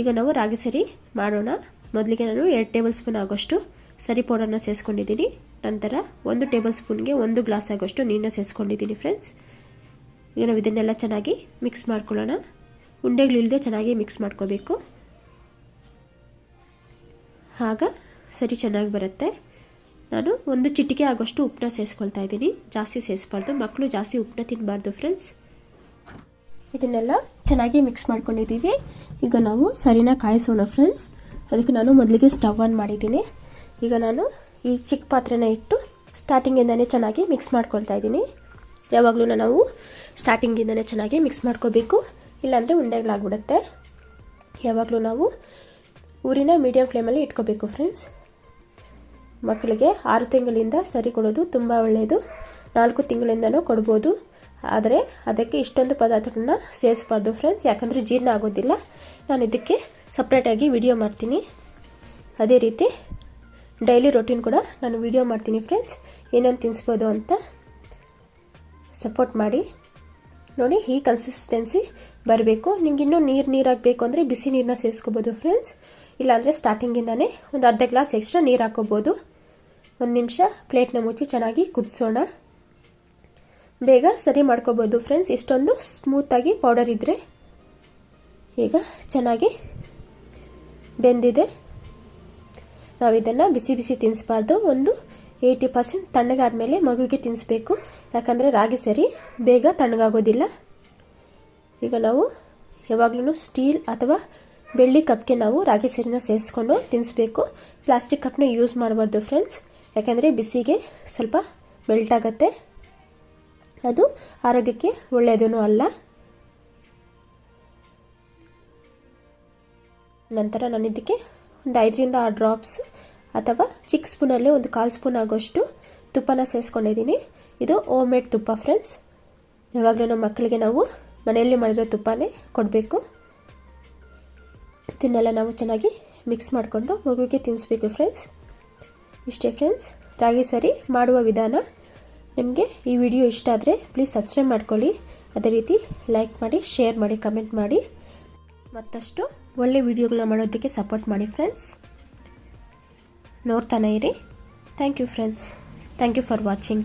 ಈಗ ನಾವು ರಾಗಿ ಸರಿ ಮಾಡೋಣ. ಮೊದಲಿಗೆ ನಾನು ಎರಡು ಟೇಬಲ್ ಸ್ಪೂನ್ ಆಗೋಷ್ಟು ಸರಿ ಪೌಡರ್ನ ಸೇರಿಸ್ಕೊಂಡಿದ್ದೀನಿ. ನಂತರ ಒಂದು ಟೇಬಲ್ ಸ್ಪೂನ್ಗೆ ಒಂದು ಗ್ಲಾಸ್ ಆಗೋಷ್ಟು ನೀರನ್ನ ಸೇರಿಸ್ಕೊಂಡಿದ್ದೀನಿ ಫ್ರೆಂಡ್ಸ್. ಈಗ ನಾವು ಇದನ್ನೆಲ್ಲ ಚೆನ್ನಾಗಿ ಮಿಕ್ಸ್ ಮಾಡ್ಕೊಳ್ಳೋಣ. ಉಂಡೆಗಳಿಲ್ಲದೆ ಚೆನ್ನಾಗಿ ಮಿಕ್ಸ್ ಮಾಡ್ಕೋಬೇಕು. ಆಗ ಸರಿ ಚೆನ್ನಾಗಿ ಬರುತ್ತೆ. ನಾನು ಒಂದು ಚಿಟಿಕೆ ಆಗೋಷ್ಟು ಉಪ್ಪನ್ನ ಸೇರಿಸ್ಕೊಳ್ತಾ ಇದ್ದೀನಿ. ಜಾಸ್ತಿ ಸೇರಿಸ್ಬಾರ್ದು. ಮಕ್ಕಳು ಜಾಸ್ತಿ ಉಪ್ಪನ್ನ ತಿನ್ನಬಾರ್ದು ಫ್ರೆಂಡ್ಸ್. ಇದನ್ನೆಲ್ಲ ಚೆನ್ನಾಗಿ ಮಿಕ್ಸ್ ಮಾಡ್ಕೊಂಡಿದ್ದೀವಿ. ಈಗ ನಾವು ಸರಿನ ಕಾಯಿಸೋಣ ಫ್ರೆಂಡ್ಸ್ ಅದಕ್ಕೆ ನಾನು ಮೊದಲಿಗೆ ಸ್ಟವ್ ಆನ್ ಮಾಡಿದ್ದೀನಿ. ಈಗ ನಾನು ಈ ಚಿಕ್ಕ ಪಾತ್ರೆನ ಇಟ್ಟು ಸ್ಟಾರ್ಟಿಂಗಿಂದನೇ ಚೆನ್ನಾಗಿ ಮಿಕ್ಸ್ ಮಾಡ್ಕೊಳ್ತಾ ಇದ್ದೀನಿ. ಯಾವಾಗಲೂ ನಾವು ಸ್ಟಾರ್ಟಿಂಗಿಂದನೇ ಚೆನ್ನಾಗಿ ಮಿಕ್ಸ್ ಮಾಡ್ಕೋಬೇಕು. ಇಲ್ಲಾಂದರೆ ಉಂಡೆಗಳಾಗ್ಬಿಡುತ್ತೆ. ಯಾವಾಗಲೂ ನಾವು ಊರಿನ ಮೀಡಿಯಂ ಫ್ಲೇಮಲ್ಲಿ ಇಟ್ಕೋಬೇಕು ಫ್ರೆಂಡ್ಸ್ ಮಕ್ಕಳಿಗೆ ಆರು ತಿಂಗಳಿಂದ ಸರಿ ಕೊಡೋದು ತುಂಬ ಒಳ್ಳೆಯದು ನಾಲ್ಕು ತಿಂಗಳಿಂದನೂ ಕೊಡ್ಬೋದು. ಆದರೆ ಅದಕ್ಕೆ ಇಷ್ಟೊಂದು ಪದಾರ್ಥಗಳನ್ನ ಸೇರಿಸ್ಬಾರ್ದು ಫ್ರೆಂಡ್ಸ್ ಯಾಕಂದರೆ ಜೀರ್ಣ ಆಗೋದಿಲ್ಲ. ನಾನು ಇದಕ್ಕೆ ಸಪ್ರೇಟಾಗಿ ವಿಡಿಯೋ ಮಾಡ್ತೀನಿ. ಅದೇ ರೀತಿ ಡೈಲಿ ರೊಟೀನ್ ಕೂಡ ನಾನು ವಿಡಿಯೋ ಮಾಡ್ತೀನಿ ಫ್ರೆಂಡ್ಸ್ ಏನೇನು ತಿನ್ನಿಸ್ಬೋದು ಅಂತ ಸಪೋರ್ಟ್ ಮಾಡಿ. ನೋಡಿ, ಈ ಕನ್ಸಿಸ್ಟೆನ್ಸಿ ಬರಬೇಕು. ನಿಮ್ಗೆ ಇನ್ನೂ ನೀರು ನೀರಾಗಬೇಕು ಅಂದರೆ ಬಿಸಿ ನೀರನ್ನ ಸೇರಿಸ್ಕೋಬೋದು ಫ್ರೆಂಡ್ಸ್ ಇಲ್ಲಾಂದರೆ ಸ್ಟಾರ್ಟಿಂಗಿಂದನೇ ಒಂದು ಅರ್ಧ ಗ್ಲಾಸ್ ಎಕ್ಸ್ಟ್ರಾ ನೀರು ಹಾಕೋಬೋದು ಒಂದು ನಿಮಿಷ ಪ್ಲೇಟ್ನ ಮುಚ್ಚಿ ಚೆನ್ನಾಗಿ ಕುದಿಸೋಣ. ಬೇಗ ಸರಿ ಮಾಡ್ಕೋಬೋದು ಫ್ರೆಂಡ್ಸ್ ಇಷ್ಟೊಂದು ಸ್ಮೂತಾಗಿ ಪೌಡರ್ ಇದ್ದರೆ ಈಗ ಚೆನ್ನಾಗಿ ಬೆಂದಿದೆ. ನಾವು ಇದನ್ನು ಬಿಸಿ ಬಿಸಿ ತಿನ್ನಿಸ್ಬಾರ್ದು ಒಂದು ಏಯ್ಟಿ ಪರ್ಸೆಂಟ್ ತಣ್ಣಗಾದ್ಮೇಲೆ ಮಗುವಿಗೆ ತಿನ್ನಿಸ್ಬೇಕು ಯಾಕಂದರೆ ರಾಗಿ ಸರಿ ಬೇಗ ತಣ್ಣಗಾಗೋದಿಲ್ಲ. ಈಗ ನಾವು ಯಾವಾಗಲೂ ಸ್ಟೀಲ್ ಅಥವಾ ಬೆಳ್ಳಿ ಕಪ್ಗೆ ನಾವು ರಾಗಿ ಸರಿನ ಸೇರಿಸ್ಕೊಂಡು ತಿನ್ನಿಸ್ಬೇಕು ಪ್ಲಾಸ್ಟಿಕ್ ಕಪ್ನ ಯೂಸ್ ಮಾಡಬಾರ್ದು ಫ್ರೆಂಡ್ಸ್ ಯಾಕೆಂದರೆ ಬಿಸಿಗೆ ಸ್ವಲ್ಪ ಮೆಲ್ಟ್ ಆಗುತ್ತೆ. ಅದು ಆರೋಗ್ಯಕ್ಕೆ ಒಳ್ಳೆಯದೂ ಅಲ್ಲ. ನಂತರ ನಾನು ಇದಕ್ಕೆ ಒಂದು ಐದರಿಂದ ಆರು ಡ್ರಾಪ್ಸ್ ಅಥವಾ ಚಿಕ್ಕ ಸ್ಪೂನಲ್ಲಿ ಒಂದು ಕಾಲು ಸ್ಪೂನ್ ಆಗೋಷ್ಟು ತುಪ್ಪನ ಸೇರಿಸ್ಕೊಂಡಿದ್ದೀನಿ ಇದು ಓಮ್ ಮೇಡ್ ತುಪ್ಪ ಫ್ರೆಂಡ್ಸ್ ಯಾವಾಗಲೂ ನಮ್ಮ ಮಕ್ಕಳಿಗೆ ನಾವು ಮನೆಯಲ್ಲಿ ಮಾಡಿರೋ ತುಪ್ಪನೇ ಕೊಡಬೇಕು. ತಿನ್ನೆಲ್ಲ ನಾವು ಚೆನ್ನಾಗಿ ಮಿಕ್ಸ್ ಮಾಡಿಕೊಂಡು ಮಗುವಿಗೆ ತಿನ್ನಿಸ್ಬೇಕು ಫ್ರೆಂಡ್ಸ್ ಇಷ್ಟೇ ಫ್ರೆಂಡ್ಸ್ ರಾಗಿ ಸರಿ ಮಾಡುವ ವಿಧಾನ. ನಿಮಗೆ ಈ ವಿಡಿಯೋ ಇಷ್ಟ ಆದರೆ ಪ್ಲೀಸ್ ಸಬ್ಸ್ಕ್ರೈಬ್ ಮಾಡ್ಕೊಳ್ಳಿ. ಅದೇ ರೀತಿ ಲೈಕ್ ಮಾಡಿ ಶೇರ್ ಮಾಡಿ ಕಮೆಂಟ್ ಮಾಡಿ. ಮತ್ತಷ್ಟು ಒಳ್ಳೆ ವಿಡಿಯೋಗಳನ್ನ ಮಾಡೋದಕ್ಕೆ ಸಪೋರ್ಟ್ ಮಾಡಿ ಫ್ರೆಂಡ್ಸ್ ನೋಡ್ತಾನೆ ಇರಿ. Thank you friends thank you for watching